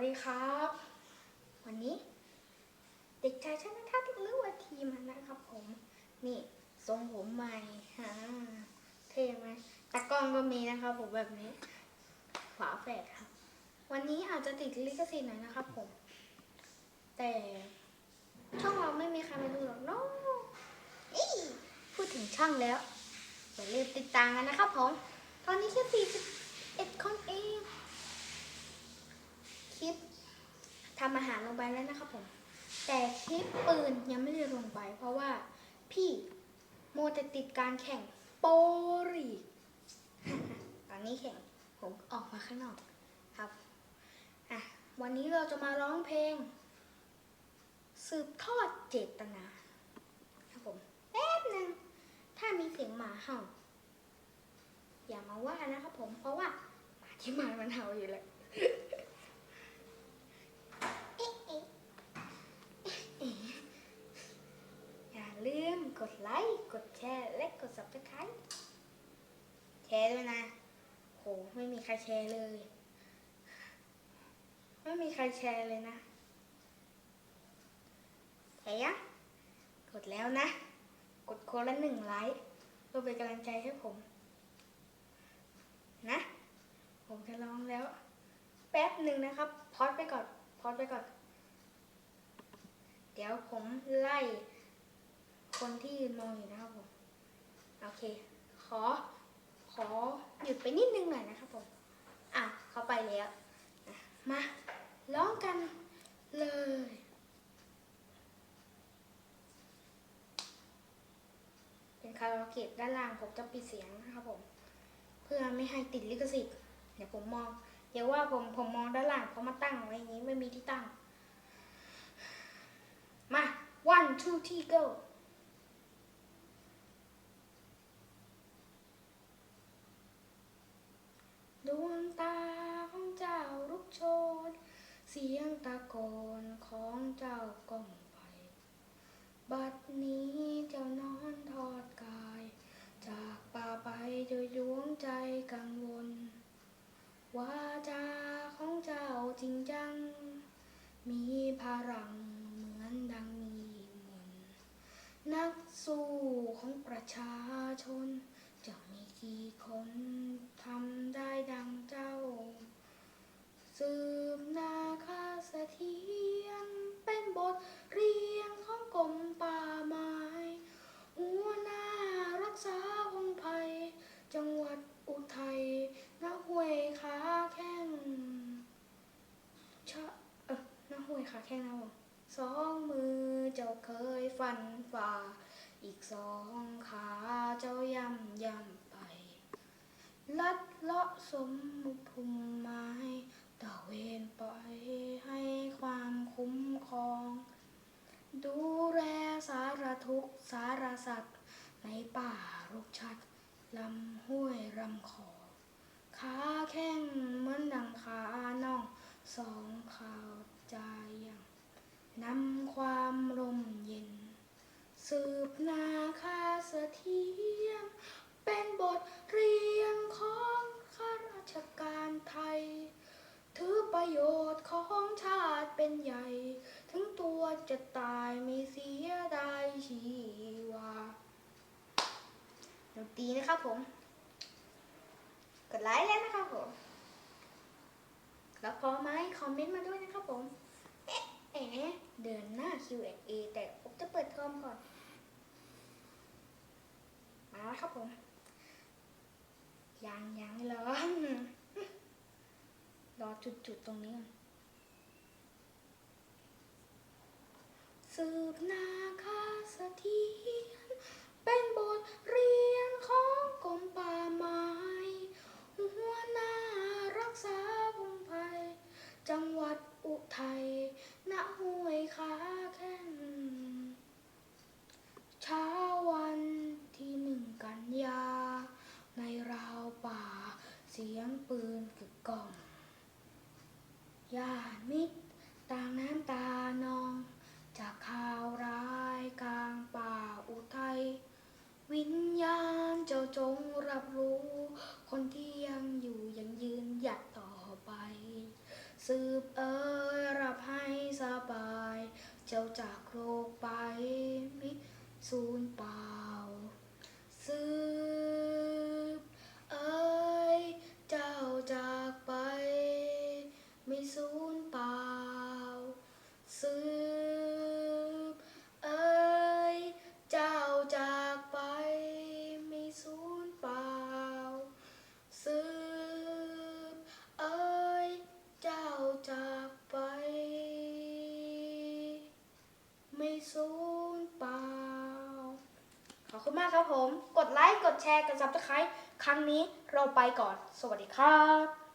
วัสดีครับ วันนี้ เด็กชายชนะทัศน์หรือว่าทีมนะครับผม นี่ทรงผมใหม่ฮะเท่ไหมตากล้องก็มีนะครับผมแบบนี้ฝาแฝดครับ วันนี้อาจจะติดลิขสิทธิ์หน่อยนะครับผม แต่ช่องเราไม่มีใครมาดูหรอกเนาะอีพูดถึงช่องแล้วอย่าลืมติดตามกันนะครับผม ตอนนี้แค่41คนเอง คลิปทำอาหารลงไปแล้วนะครับผม แต่คลิปปืนยังไม่ได้ลงไป เพราะว่าพี่โมแต่ติดการแข่งโปรีตอนนี้แข่งผมออกมาข้างนอกครับอะวันนี้เราจะมาร้องเพลง สืบทอดเจตนาครับผมแป๊บหนึ่งถ้ามีเสียงหมาเห่า อย่ามาว่านะครับผมเพราะว่าหมาที่หมามันเห่าอยู่แล้วอย่าลืมกดไลค์ กดแชร์และกด subscribe แชร์ด้วยนะ โห ไม่มีใครแชร์เลย ไม่มีใครแชร์เลยนะแชร์ยังกดแล้วนะ กดคนละหนึ่งไลค์เพื่อเป็นกำลังใจให้ผม นะ ผมจะลองแล้ว แป๊บหนึ่งนะครับ พอดไปก่อน พอดไปก่อน เดี๋ยวผมไล่ คนที่ยืนมองอยู่นะครับผม โอเค ขอ ขอหยุดไปนิดนึงหน่อยนะครับผม อะ เขาไปแล้วมาร้องกันเลยเป็นคาราโอเกะด้านล่างผมจะปิดเสียงนะครับผม เพื่อไม่ให้ติดลิขสิทธิ์เดี๋ยวผมมองอย่าว่าผมผมมองด้านล่างเพราะมาตั้งไว้อย่างนี้ไม่มีที่ตั้ง มา one two three go ดวงตาของเจ้าลุกโชน เสียงตะโกนของเจ้าก้องไป บัดนี้เจ้านอนทอดกาย จากป่าไปโดยดวงใจกังวลว่าจาของเจ้าจริงจัง มีพลังเหมือนดังมีมนนักสู้ของประชาชน จะมีกี่คนทำได้ดังเจ้า สืบนาคาเสถียรเป็นบทเรียนของกรมป่าไม้ หัวหน้ารักษาพงไพ่จังหวัดอุทัยนาห้วยขาแข้งชะเออนาห้วย ขาแข้งนะผมสองมือเจ้าเคยฟันฝ่า อีกสองขาเจ้าย่ำย่ำไป ลัดเลาะสมภูมิไม้ตะเวนปล่อยให้ความคุ้มครอง ดูแลสารทุกสารสัตว์ ในป่ารกชัดลำห้วยลำคอขาแข้งเหมือนดังขาน่องสองข่าว ใจยังนำความลมเย็น สืบนาคาเสถียรเป็นบทเรียนของข้าราชการไทย ถือประโยชน์ของชาติเป็นใหญ่ ถึงตัวจะตายม่เสียดายชีวาดนตรีนะครับผม กดไลค์แล้วนะครับผม แล้วพอไหมคอมเมนต์มาด้วยนะ ผมเอ๊ะเอ๊ะเดินหน้า Q&A แต่ผมจะเปิดคอมก่อนมาแล้วครับผม ยังยังรอรอจุดๆตรงนี้ก่อนสืบนาคา อุทัยณห้วยขาแข้งเช้าวันที่หนึ่งกันยา ในราวป่าเสียงปืนกึกก้องญาติมิตรต่างน้ำตานอง จากข่าวร้ายกลางป่าอุทัย วิญญาณเจ้าจงรับรู้ คนที่ยังอยู่ยังยืนหยัด สืบเอ่ยรับให้สบาย เจ้าจากโลกไปมิสูญเปล่าสืบเอ่ยเจ้าจากไปไม่สูญเปล่า สืบเอ่ยเจ้าจากไปไม่สูญเปล่า สืบเอ่ยเจ้าจากไป ไม่สูญเปล่า ขอบ คุณมากครับผม กดไลค์ กดแชร์ กดซับสไครต์ครั้งนี้เราไปก่อน สวัสดีครับ